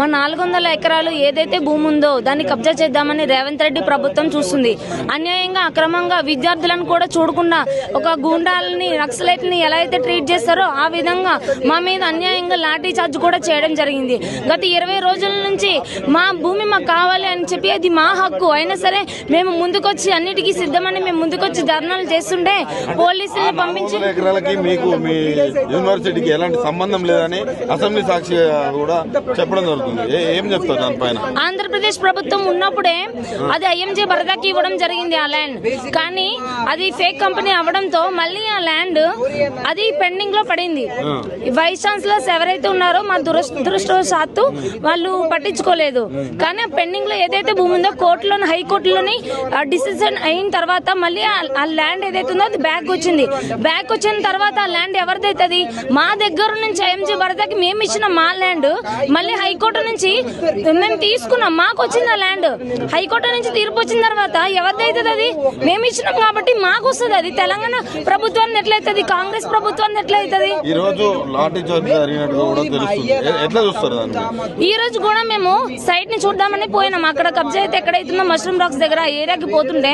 మా నాలుగు వందల ఎకరాలు ఏదైతే భూమి ఉందో దాన్ని కబ్జా చేద్దామని రేవంత్ రెడ్డి ప్రభుత్వం చూస్తుంది. అన్యాయంగా అక్రమంగా విద్యార్థులను కూడా చూడకుండా ఒక గూండాలని నక్సలైట్ని ఎలా అయితే ట్రీట్ చేస్తారో ఆ విధంగా మా మీద అన్యాయంగా లాఠీ చార్జ్ కూడా చేయడం జరిగింది. గత ఇరవై రోజుల నుంచి మా భూమి మాకు కావాలి అని చెప్పి అది మా హక్కు. అయినా సరే మేము ముందుకొచ్చి అన్నిటికీ సిద్ధమని మేము ముందుకొచ్చి ధర్నాలు చేస్తుంటే పోలీసులను పంపించి ఎకరాలకి మీకు మీ యూనివర్సిటీకి ఎలాంటి సంబంధం లేదని అసెంబ్లీ సాక్షి కూడా చెప్పడం జరుగుతుంది. ఏ- చెప్తారు దానిపైన? ఆంధ్రప్రదేశ్ ప్రభుత్వం ఉన్నప్పుడే అది ఐఎంజే బరదాకి ఇవ్వడం జరిగింది ఆ ల్యాండ్. కానీ అది ఫేక్ కంపెనీ అవ్వడంతో మళ్ళీ ఆ ల్యాండ్ అది పెండింగ్లో పడింది. వైస్ ఛాన్సలర్స్ ఎవరైతే ఉన్నారో మా దురదృష్టవశాత్తు వాళ్ళు పట్టించుకోలేదు. కానీ పెండింగ్లో ఏదైతే భూమి ఉందో కోర్టులోని హైకోర్టులోని డిసిజన్ అయిన తర్వాత మళ్ళీ ఆ- ల్యాండ్ ఏదైతే ఉందో అది బ్యాక్ వచ్చింది. బ్యాక్ వచ్చిన తర్వాత ఆ ల్యాండ్ ఎవరిదైతే అది? మా దగ్గర నుంచి ఐఎంజీ బరదాకి మేము ఇచ్చిన మా ల్యాండ్. మళ్ళీ హైకోర్టు నుంచి మేము తీసుకున్నాం. మాకు వచ్చింది ఆ ల్యాండ్? హైకోర్టు నుంచి తీర్పు వచ్చిన తర్వాత ఎవరిదైతే అది? మేము ఇచ్చినాం కాబట్టి మాకు వస్తుంది అది. తెలంగాణ ప్రభుత్వాన్ని ఎట్లయితుంది? కాంగ్రెస్ ప్రభుత్వాన్ని ఎట్లయితుంది? ఈ రోజు లాఠీ ఎట్లా చూస్తారు ఈ రోజు కూడా మేము సైట్ని చూద్దామని పోయినాం. అక్కడ కబ్జా అయితే ఎక్కడైతుందో మష్రూమ్ రాక్స్ దగ్గర ఏరియాకి పోతుంటే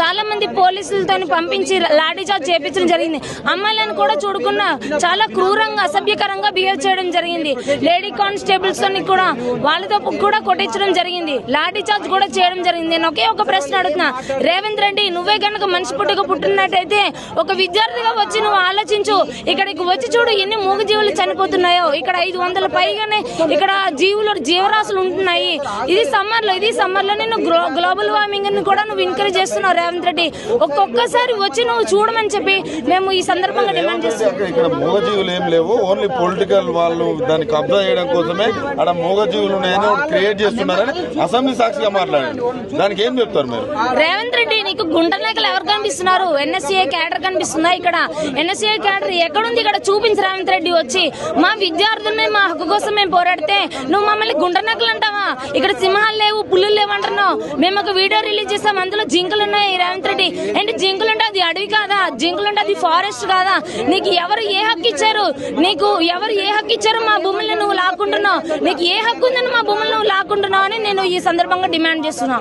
చాలా మంది పోలీసులతో పంపించి లాఠీ చార్జ్ చేపించడం జరిగింది. అమ్మాయిలను కూడా చూడకుండా చాలా క్రూరంగా అసభ్యకరంగా బిహేవ్ చేయడం జరిగింది. లేడీ కానిస్టేబుల్స్ అని కూడా వాళ్ళతో కూడా కొట్టించడం జరిగింది. లాఠీ చార్జ్ కూడా చేయడం జరిగింది. నేను ఒకే ఒక ప్రశ్న అడుగుతున్నా. రేవంత్ రెడ్డి నువ్వే కనుక మనిషి పుట్టుక పుట్టినట్టయితే ఒక విద్యార్థిగా వచ్చి నువ్వు ఆలోచించు. ఇక్కడికి వచ్చి చూడు ఎన్ని మూగజీవులు చనిపోతున్నాయో. ఇక్కడ ఐదు వందల పైగానే ఇక్కడ జీవులు జీవరాశులు ఉంటున్నాయి. ఇది సమ్మర్లో ఇది సమ్మర్లో నేను గ్లోబల్ వార్మింగ్ని కూడా నువ్వు ఎంకరేజ్ చేస్తున్నావు రేవంత్ రెడ్డి. ఒక్కొక్కసారి వచ్చి నువ్వు చూడమని చెప్పి మేము ఈ సందర్భంగా డిమాండ్ చేస్తున్నాం. ఇక్కడ- మూగజీవులు ఏం లేవు. ఓన్లీ పొలిటికల్ వాళ్ళు దానికి కబ్జా చేయడం కోసమే అక్కడ మూగజీవులు ఉన్నాయని క్రియేట్ చేస్తున్నారని అసెంబ్లీ సాక్షిగా మాట్లాడండి. దానికి ఏం చెప్తారు మీరు? రేవంత్ రెడ్డి నీకు గుంట నాయకులు ఎవరు కనిపిస్తున్నారు? ఎన్ఎస్సీఐ క్యాడర్ కనిపిస్తుందా ఇక్కడ? ఎన్ఎస్సీఐ క్యాడర్ ఎక్కడుంది? ఇక్కడ చూపించి రేవంత్ రెడ్డి వచ్చి మా విద్యార్థుల్ని మా హక్కు కోసం మేము పోరాడితే నువ్వు మమ్మల్ని గుంట నాయకులు అంటావా? ఇక్కడ సింహాలు లేవు పుల్లులు లేవు అంటున్నావు. మేము ఒక వీడియో రిలీజ్ చేసాం అందులో జింకలు ఉన్నాయి రేవంత్ రెడ్డి. ఏంటి జింకలు అంటే అడవి కాదా? జింకలు అంటే అది ఫారెస్ట్ కాదా? నీకు ఎవరు ఏ హక్కు ఇచ్చారు? నీకు ఎవరు ఏ హక్కు ఇచ్చారు మా భూములను నువ్వు లాక్కుంటున్నావు? నీకు ఏ హక్కు ఉందని మా భూములను నువ్వు లాక్కుంటున్నావు అని నేను ఈ సందర్భంగా డిమాండ్ చేస్తున్నా.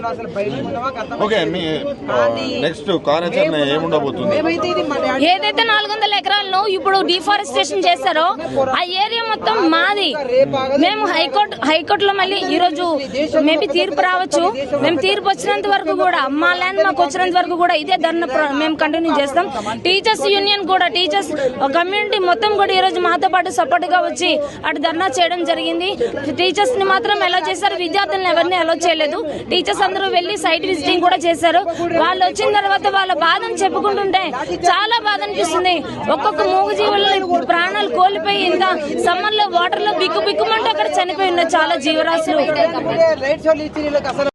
ఓకే మీ నెక్స్ట్ కార్యాచరణ ఏముండబోతుంది? ఏదైతే నాలుగు వందల ఎకరాలను ఇప్పుడు డిఫారెస్టేషన్ చేస్తారో ఆ ఏరియా మొత్తం మాది. మేము హైకోర్టు హైకోర్టులో మళ్ళీ ఈ రోజు మేబీ తీర్పు రావచ్చు. మేము తీర్పు వచ్చినంత వరకు కూడా మా ల్యాండ్ మాకు వచ్చినంత వరకు కూడా ఇదే ధర్నా మేము కంటిన్యూ చేస్తాం. టీచర్స్ యూనియన్ కూడా టీచర్స్ కమ్యూనిటీ మొత్తం కూడా ఈ రోజు మాతో పాటు సపోర్ట్గా వచ్చి అటు ధర్నా చేయడం జరిగింది. టీచర్స్ని మాత్రం ఎలా చేశారు విద్యార్థులను ఎవరిని అలో చేయలేదు. టీచర్స్ అందరూ వెళ్ళి సైట్ విజిటింగ్ కూడా చేశారు. వాళ్ళు వచ్చిన తర్వాత వాళ్ళ బాధను చెప్పుకుంటుంటే చాలా బాధ అనిపిస్తుంది. ఒక్కొక్క మూగజీవుల ప్రాణాలు కోల్పోయి ఇంత సమ్మర్లో వాటర్లో బిక్కు బిక్కుమంటూ అక్కడ చనిపోయి ఉన్న చాలా జీవరాశులు.